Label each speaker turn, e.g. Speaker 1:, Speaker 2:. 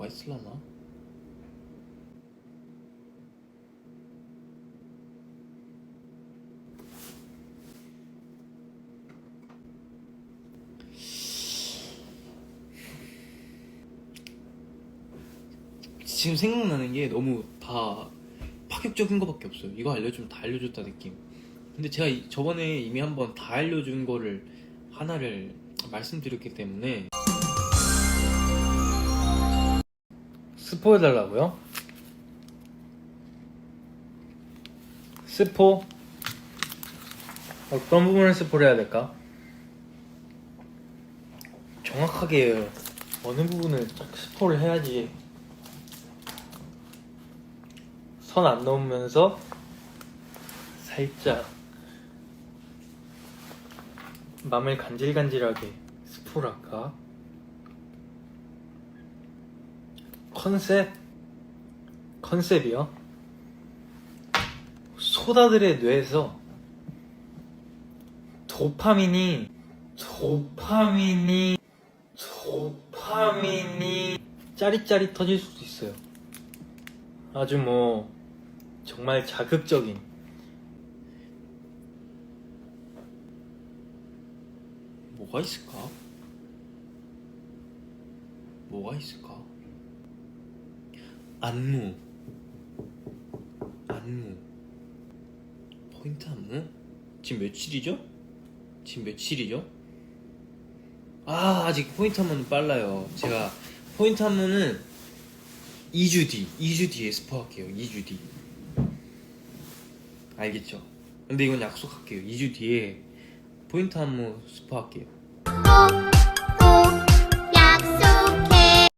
Speaker 1: 뭐가 있을라나? 지금 생각나는 게 너무 다 파격적인 거밖에 없어요. 이거 알려주면 다 알려줬다 느낌. 근데 제가 이- 저번에 이미 한번 다 알려준 거를 하나를 말씀드렸기 때문에 스포해달라고요? 스포? 어떤 부분을 스포를 해야 될까? 정확하게 어느 부분을 딱 스포를 해야지 선 안 넘으면서 살짝 맘을 간질간질하게 스포를 할까? 컨셉? 컨셉이요? 소다들의 뇌에서 도파민이 도파민이 도파민이 짜릿짜릿 터질 수도 있어요 아주 뭐 정말 자극적인 뭐가 있을까? 뭐가 있을까? 안무 안무 포인트 안무? 지금 며칠이죠? 지금 며칠이죠? 아 아직 포인트 안무는 빨라요 제가 포인트 안무는 2주 뒤 2주 뒤에 스포할게요 2주 뒤 알겠죠? 근데 이건 약속할게요 2주 뒤에 포인트 안무 스포할게요